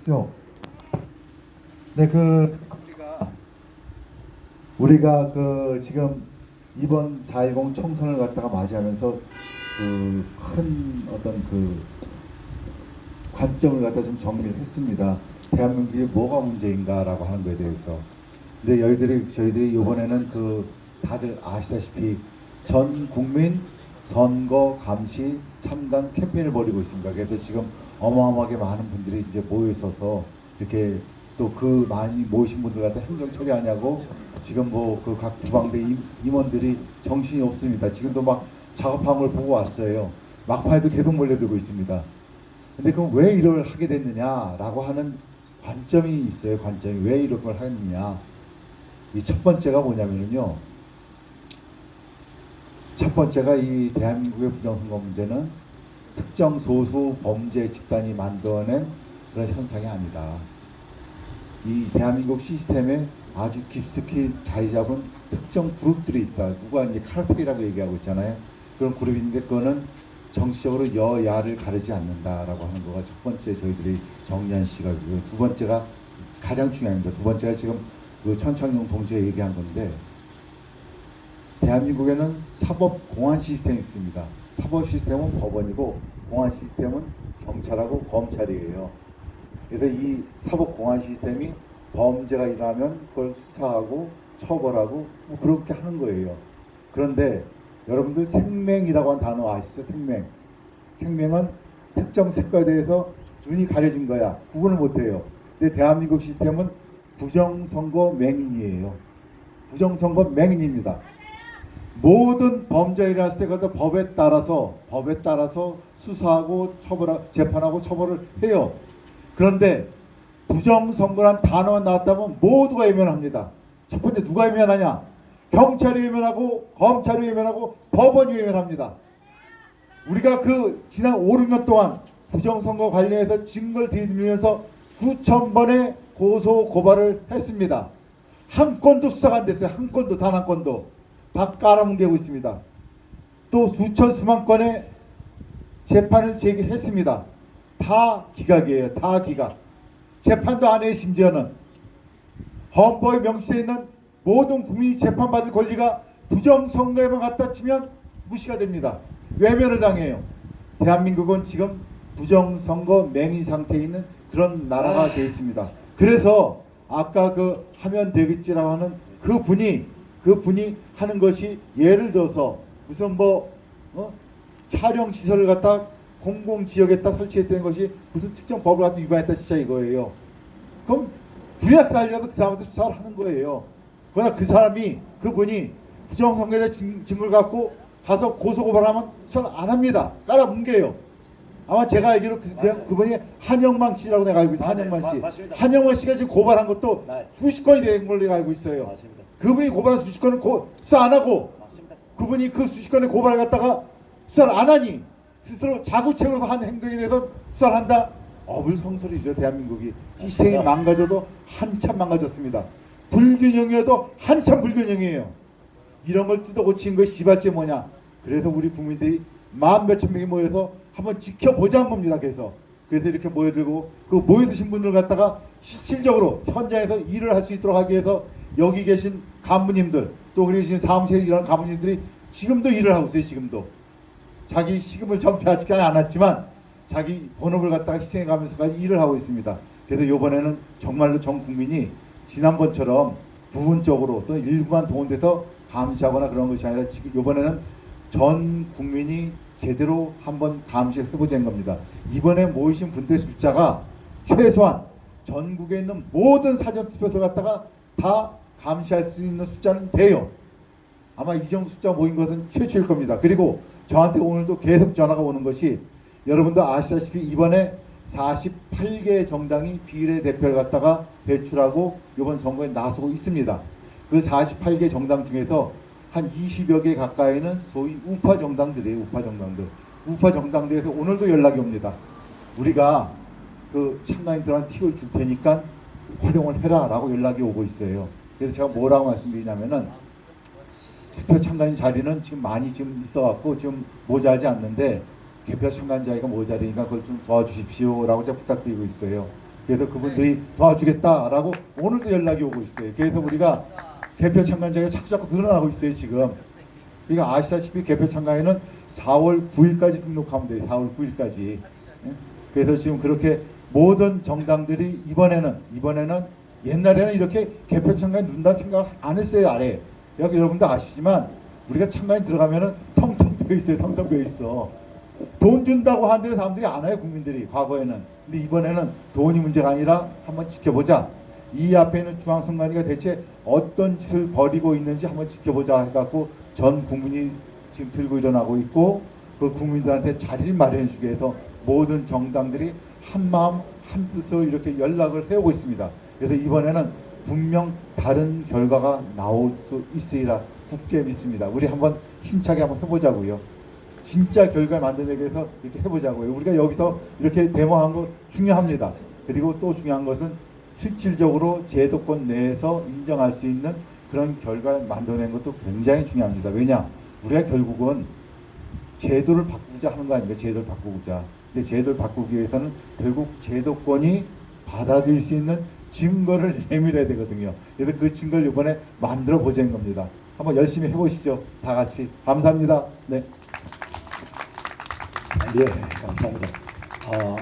주십시오. 네, 그 우리가 우리가 그 지금 이번 4.10 총선을 갖다가 맞이하면서 그 큰 어떤 그 관점을 갖다 좀 정리를 했습니다. 대한민국이 뭐가 문제인가라고 하는 것에 대해서. 근데 저희들이 저희들이 이번에는 그 다들 아시다시피 전 국민 선거 감시 참관 캠페인을 벌이고 있습니다. 그래서 지금 어마어마하게 많은 분들이 이제 모여 있어서 이렇게 또 그 많이 모이신 분들 갖다 행정 처리하냐고 지금 뭐 그 각 부방대 임- 임원들이 정신이 없습니다. 지금도 막 작업한 걸 보고 왔어요. 막판에도 계속 몰려들고 있습니다. 근데 그럼 왜 이걸 하게 됐느냐라고 하는 관점이 있어요. 관점이 왜 이런 걸 하느냐. 이 첫 번째가 뭐냐면요. 첫 번째가 이 대한민국의 부정선거 문제는 특정 소수 범죄 집단이 만들어낸 그런 현상이 아니다. 이 대한민국 시스템에 아주 깊숙이 자리 잡은 특정 그룹들이 있다. 누가 이제 카르텔이라고 얘기하고 있잖아요. 그런 그룹인데 그거는 정치적으로 여야를 가리지 않는다라고 하는 거가 첫 번째 저희들이 정리한 시각이고요. 두 번째가 가장 중요합니다. 두 번째가 지금 그 천창용 동지가 얘기한 건데 대한민국에는 사법 공안 시스템이 있습니다. 사법 시스템은 법원이고 공안 시스템은 경찰하고 검찰이에요. 그래서 이 사법 공안 시스템이 범죄가 일어나면 그걸 수사하고 처벌하고 뭐 그렇게 하는 거예요. 그런데 여러분들 생명이라고 하는 단어 아시죠? 생명. 생명은 특정 색깔에 대해서 눈이 가려진 거야. 구분을 못 해요. 근데 대한민국 시스템은 부정선거 맹인이에요. 부정선거 맹인입니다. 모든 범죄가 일어났을 때 그것도 법에 따라서 법에 따라서 수사하고 처벌하고 재판하고 처벌을 해요. 그런데 부정선거란 단어가 나왔다면 모두가 외면합니다. 첫 번째 누가 외면하냐? 경찰이 외면하고 검찰이 외면하고 법원이 외면합니다. 우리가 그 지난 5, 6년 동안 부정선거 관련해서 증거를 들이밀면서 수천 번의 고소 고발을 했습니다. 한 건도 수사가 안 됐어요. 한 건도 단 한 건도 다 깔아뭉개고 있습니다. 또 수천 수만 건의 재판을 제기했습니다. 다 기각이에요. 다 기각. 재판도 안 해요. 심지어는 헌법에 명시되어 있는 모든 국민이 재판받을 권리가 부정선거에만 갖다 치면 무시가 됩니다. 외면을 당해요. 대한민국은 지금 부정선거 맹인 상태에 있는 그런 나라가 되어 있습니다. 그래서 아까 그 하면 되겠지라고 하는 그 분이 그 분이 하는 것이 예를 들어서 무슨 뭐 어? 촬영 시설을 갖다 공공 지역에다 설치했다는 것이 무슨 특정 법을 갖다 위반했다 진짜 이거예요. 그럼 불이하게 달려서 그 사람한테 수사를 하는 거예요. 그러나 그 사람이 그분이 부정선거에 증- 증거를 갖고 가서 고소고발하면 수사를 안 합니다. 깔아뭉개요. 아마 제가 알기로 그, 맞아요. 그분이 한영만 씨라고 내가 알고 있어요. 맞아요. 한영만 씨. 마-. 한영만 씨가 지금 고발한 것도 네. 수십 건이 된 걸로 내가 알고 있어요. 맞습니다. 그분이 고발한 수십 건을 고, 수사 안 하고. 그분이 그 건의 고발을 갖다가 수사를 안 하니 스스로 자구책으로 한 행동에 대해서 수사를 한다? 어불성설이죠 대한민국이 시스템이 맞습니다. 망가져도 한참 망가졌습니다 불균형이어도 한참 불균형이에요 이런 걸 뜯어 고치는 것이 시발제 뭐냐 그래서 우리 국민들이 만 몇천 명이 모여서 한번 지켜보자는 겁니다 그래서 그래서 이렇게 모여들고 그 모여드신 분들 갖다가 실질적으로 현장에서 일을 할 수 있도록 하기 위해서 여기 계신 간부님들 또 그리고 지금 사무실에 일하는 간부님들이 지금도 일을 하고 있어요 지금도 자기 시급을 전폐하지 않았지만 자기 본업을 갖다가 희생해 가면서까지 일을 하고 있습니다. 그래서 이번에는 정말로 전 국민이 지난번처럼 부분적으로 또 일부만 동원돼서 감시하거나 그런 것이 아니라 지금 이번에는 전 국민이 제대로 한번 감시를 해보자는 겁니다. 이번에 모이신 분들의 숫자가 최소한 전국에 있는 모든 사전투표소 갖다가 다 감시할 수 있는 숫자는 돼요. 아마 이 정도 숫자 모인 것은 최초일 겁니다. 그리고 저한테 오늘도 계속 전화가 오는 것이 여러분도 아시다시피 이번에 48개 정당이 비례 대표를 갖다가 배출하고 이번 선거에 나서고 있습니다. 그 48개 정당 중에서 한 20여 개 가까이는 소위 우파 정당들이에요. 우파 정당들. 우파 정당들에서 오늘도 연락이 옵니다. 우리가 그 참가인들한테 팁을 줄 테니까 활용을 해라라고 연락이 오고 있어요. 그래서 제가 뭐라고 말씀드리냐면은 투표 참가인 자리는 지금 많이 지금 있어갖고 지금 모자라지 않는데 개표 참가인 자리가 모자리니까 그걸 좀 도와주십시오라고 제가 부탁드리고 있어요. 그래서 그분들이 도와주겠다라고 오늘도 연락이 오고 있어요. 그래서 우리가 개표 참가자가 자꾸 자꾸 늘어나고 있어요 지금. 그러니까 아시다시피 개표 참가에는 4월 9일까지 등록하면 돼요. 4월 9일까지. 그래서 지금 그렇게 모든 정당들이 이번에는 이번에는 옛날에는 이렇게 개표 참가에 누른다 생각 안 했어요 아래. 여기 여러분도 아시지만 우리가 참가에 들어가면은 텅텅 비어 있어요. 텅텅 비어 있어. 돈 준다고 하는데 사람들이 안 와요 국민들이 과거에는. 근데 이번에는 돈이 문제가 아니라 한번 지켜보자. 이 앞에 있는 중앙선관위가 대체 어떤 짓을 벌이고 있는지 한번 지켜보자 해갖고 전 국민이 지금 들고 일어나고 있고 그 국민들한테 자리를 마련해 주기 위해서 모든 정당들이 한 마음 한 뜻으로 이렇게 연락을 해오고 있습니다. 그래서 이번에는 분명 다른 결과가 나올 수 있으리라 굳게 믿습니다. 우리 한번 힘차게 한번 해보자고요. 진짜 결과를 만들기 위해서 이렇게 해보자고요. 우리가 여기서 이렇게 데모한 거 중요합니다. 그리고 또 중요한 것은 실질적으로 제도권 내에서 인정할 수 있는 그런 결과를 만들어낸 것도 굉장히 중요합니다. 왜냐? 우리가 결국은 제도를 바꾸자 하는 거 아닙니까? 제도를 바꾸자. 근데 제도를 바꾸기 위해서는 결국 제도권이 받아들일 수 있는 증거를 내밀어야 되거든요. 그래서 그 증거를 이번에 만들어 보자는 겁니다. 한번 열심히 해보시죠. 다 같이. 감사합니다. 네. 예, 감사합니다. 아,